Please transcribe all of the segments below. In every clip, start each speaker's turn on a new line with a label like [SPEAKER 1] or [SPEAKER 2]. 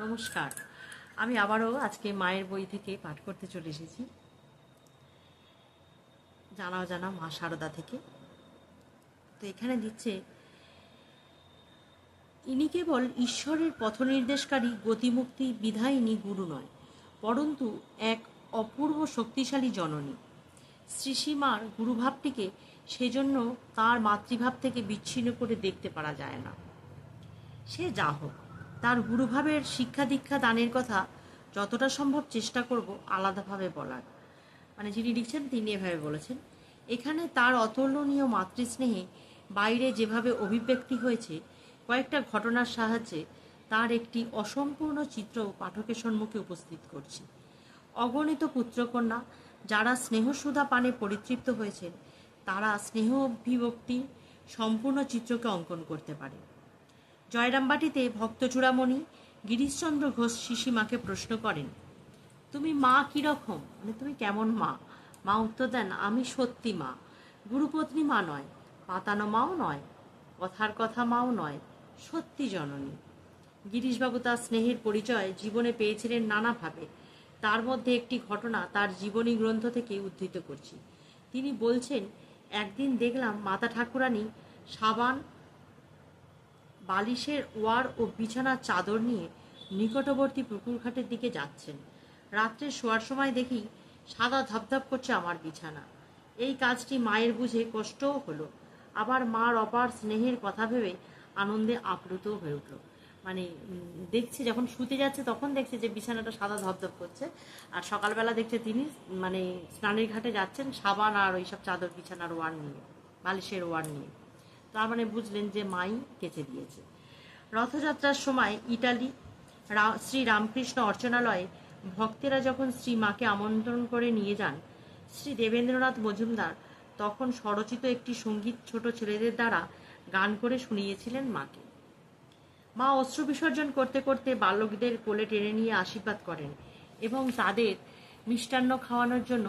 [SPEAKER 1] নমস্কার। আমি আবারও আজকে মায়ের বই থেকে পাঠ করতে চলে এসেছি। জানা জানা মা সারদা থেকে। তো এখানে দিচ্ছে, ইনি কেবল ঈশ্বরের পথনির্দেশকারী, গতিমুক্তি বিধায়িনী, গুরু নয়, পরন্তু এক অপূর্ব শক্তিশালী জননী। শ্রীসীমার গুরুভাবটিকে সেজন্য তার মাতৃভাব থেকে বিচ্ছিন্ন করে দেখতে পারা যায় না। সে যা হোক তার গুরুভাবের শিক্ষা দীক্ষা দানের কথা যতটা সম্ভব চেষ্টা করব আলাদাভাবে বলার। মানে যিনি লিখছেন, তিনি এভাবে বলেছেন, এখানে তার অতুলনীয় মাতৃস্নেহে বাইরে যেভাবে অভিব্যক্তি হয়েছে, কয়েকটা ঘটনার সাহায্যে তার একটি অসম্পূর্ণ চিত্র পাঠকের সম্মুখে উপস্থিত করছি। অগণিত পুত্রকন্যা যারা স্নেহসুধা পানে পরিতৃপ্ত হয়েছেন, তারা স্নেহ অভিব্যক্তি সম্পূর্ণ চিত্রকে অঙ্কন করতে পারে। জয়রামবাটিতে ভক্ত চূড়ামণি গিরিশচন্দ্র ঘোষ শিশিমাকে প্রশ্ন করেন, তুমি মা কীরকম? মানে তুমি কেমন মা? মা উত্তর দেন, আমি সত্যি মা। গুরুপত্নী মা নয়, পাতানো মাও নয়, কথার কথা মাও নয়, সত্যি জননী। গিরিশবাবু তার স্নেহের পরিচয় জীবনে পেয়েছিলেন নানাভাবে তার মধ্যে একটি ঘটনা তার জীবনী গ্রন্থ থেকে উদ্ধৃত করছি। তিনি বলছেন, একদিন দেখলাম মাতা ঠাকুরানী সাবান বালিশের ওয়ার ও বিছানার চাদর নিয়ে নিকটবর্তী পুকুরঘাটের দিকে যাচ্ছেন। রাত্রে শোয়ার সময় দেখি সাদা ধপধপ করছে আমার বিছানা। এই কাজটি মায়ের বুঝে কষ্টও হলো। আবার মার অপার স্নেহের কথা ভেবে আনন্দে আপ্লুত হয়ে উঠল। মানে দেখছে যখন শুতে যাচ্ছে তখন দেখছে যে বিছানাটা সাদা ধপধপ করছে। আর সকালবেলা দেখছে তিনি মানে স্নানের ঘাটে যাচ্ছেন সাবান আর ওইসব চাদর বিছানার ওয়ার নিয়ে, বালিশের ওয়ার নিয়ে। তার মানে বুঝলেন যে মাই কেচে দিয়েছে। রথযাত্রার সময় ইটালি শ্রী রামকৃষ্ণ অর্চনালয়ে ভক্তেরা যখন শ্রী মাকে আমন্ত্রণ করে নিয়ে যান, শ্রী দেবেন্দ্রনাথ মজুমদার তখন স্বরচিত একটি সংগীত ছোট ছেলেদের দ্বারা গান করে শুনিয়েছিলেন মাকে। মা অশ্রু বিসর্জন করতে করতে বালকদের কোলে টেনে নিয়ে আশীর্বাদ করেন এবং তাদের মিষ্টান্ন খাওয়ানোর জন্য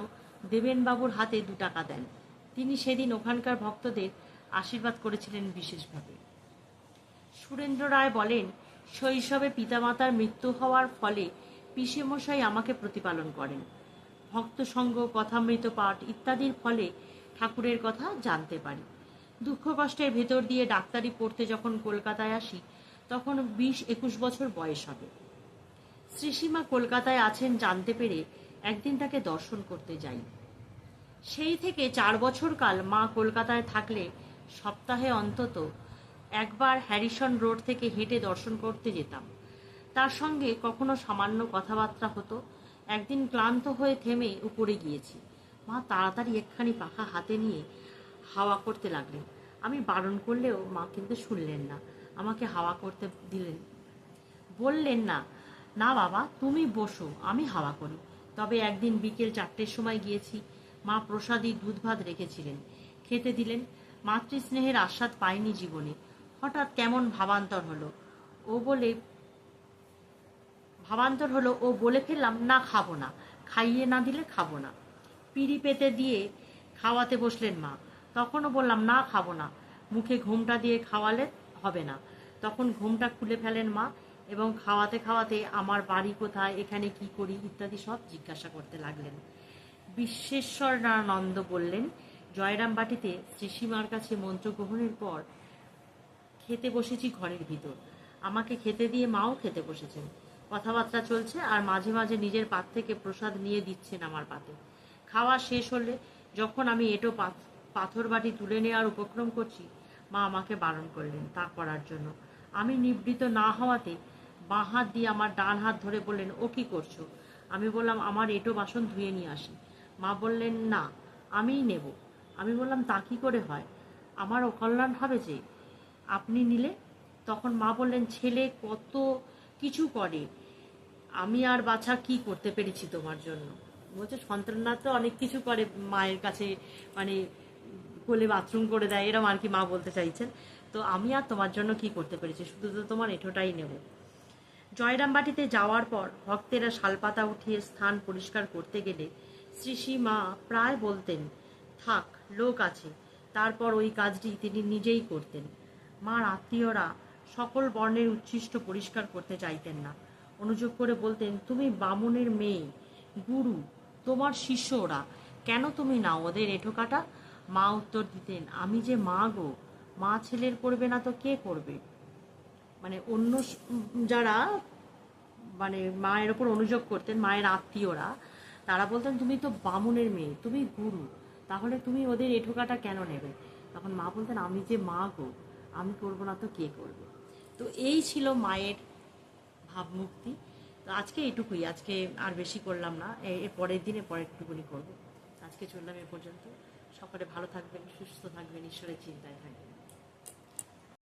[SPEAKER 1] দেবেনবাবুর হাতে দু টাকা দেন। তিনি সেদিন ওখানকার ভক্তদের আশীর্বাদ করেছিলেন বিশেষভাবে। সুরেন্দ্র রায় বলেন, শৈশবে পিতামাতার মৃত্যু হওয়ার ফলে পিসেমশাই আমাকে প্রতিপালন করেন। ভক্ত সঙ্গ কথামৃত পাঠ ইত্যাদির ফলে ঠাকুরের কথা জানতে পারি। দুঃখ কষ্টের ভেতর দিয়ে ডাক্তারি পড়তে যখন কলকাতায় আসি, তখন বিশ একুশ বছর বয়স হবে। শ্রীসীমা কলকাতায় আছেন জানতে পেরে একদিন তাকে দর্শন করতে যাই। সেই থেকে চার বছর কাল মা কলকাতায় থাকলে সপ্তাহে অন্তত একবার হ্যারিসন রোড থেকে হেঁটে দর্শন করতে যেতাম। তার সঙ্গে কখনো সামান্য কথাবার্তা হতো। একদিন ক্লান্ত হয়ে থেমে উপরে গিয়েছি। মা তাড়াতাড়ি একখানি পাখা হাতে নিয়ে হাওয়া করতে লাগলেন। আমি বারণ করলেও মা কিন্তু শুনলেন না। আমাকে হাওয়া করতে দিলেন। বললেন না না বাবা, তুমি বসো, আমি হাওয়া করি। তবে একদিন বিকেল চারটের সময় গিয়েছি। মা প্রসাদী দুধ ভাত রেখেছিলেন। খেতে দিলেন। মাতৃস্নেহের আস্বাদ পায়নি জীবনে। হঠাৎ কেমন ভাবান্তর হলো? ও বলে, ভাবান্তর হলো ও বলে ফেললাম, না, খাব না। খাইয়ে না দিলে খাব না। পিড়ি পেতে দিয়ে খাওয়াতে বসলেন মা। তখনও বললাম, না, খাব না। মুখে ঘুমটা দিয়ে খাওয়ালে হবে না। তখন ঘুমটা খুলে ফেলেন মা এবং খাওয়াতে খাওয়াতে, আমার বাড়ি কোথায়? এখানে কি করি? ইত্যাদি সব জিজ্ঞাসা করতে লাগলেন। বিশ্বেশ্বরানন্দ বললেন জয়রাম বাটিতে শ্রীসীমার কাছে মন্ত্র গ্রহণের পর খেতে বসেছি ঘরের ভিতর। আমাকে খেতে দিয়ে মাও খেতে বসেছেন। কথাবার্তা চলছে আর মাঝে মাঝে নিজের পাত থেকে প্রসাদ নিয়ে দিচ্ছেন আমার পাতে। খাওয়া শেষ হলে যখন আমি এটো পাথর বাটি তুলে নেওয়ার উপক্রম করছি, মা আমাকে বারণ করলেন তা করার জন্য। আমি নিবৃত না হওয়াতে বাঁ হাত দিয়ে আমার ডান হাত ধরে বললেন, ও কি করছ? আমি বললাম, আমার এটো বাসন ধুয়ে নিয়ে আসি। মা বললেন, না, আমিই নেব। আমি বললাম, তা কি করে হয়? আমার অকল্যাণ হবে যে, আপনি নিলে? তখন মা বললেন, ছেলে কত কিছু করে। আমি আর বাছা কি করতে পেরেছি তোমার জন্য? বলছে, সন্তানরা তো অনেক কিছু করে, মায়ের কাছে মানে কোলে বাথরুম করে দেয়, এরম আর কি মা বলতে চাইছেন। তো আমি আর তোমার জন্য কি করতে পেরেছি? শুধু তো তোমার এঠোটাই নেব। জয়রামবাটিতে যাওয়ার পর ভক্তেরা শালপাতা উঠিয়ে স্থান পরিষ্কার করতে গেলে শ্রী মা প্রায় বলতেন থাক, লোক আছে। তারপর ওই কাজটি তিনি নিজেই করতেন। মার আত্মীয়রা সকল বর্ণের উচ্ছিষ্ট পরিষ্কার করতে চাইতেন না। অনুযোগ করে বলতেন, তুমি বামুনের মেয়ে, গুরু, তোমার শিষ্য ওরা। কেন তুমি নাও ওদের এঁঠো কাটা মা উত্তর দিতেন, আমি যে মা গো, মা ছেলের করবে না তো কে করবে? মানে অন্য যারা মানে মায়ের ওপর অনুযোগ করতেন, মায়ের আত্মীয়রা, তারা বলতেন, তুমি তো বামুনের মেয়ে, তুমি গুরু। তাহলে তুমি ওদের এ ঠোকাটা কেন নেবে? তখন মা বলতেন, আমি যে মা গো, আমি করব না তো কে করবে? তো এই ছিল মায়ের ভাবমুক্তি তো আজকে এটুকুই আজকে আর বেশি করলাম না এর পরের দিনে পরে একটুকুনি করব। আজকে চললাম এ পর্যন্ত। সকলে ভালো থাকবেন, সুস্থ থাকবেন, ঈশ্বরের চিন্তায় থাকবেন।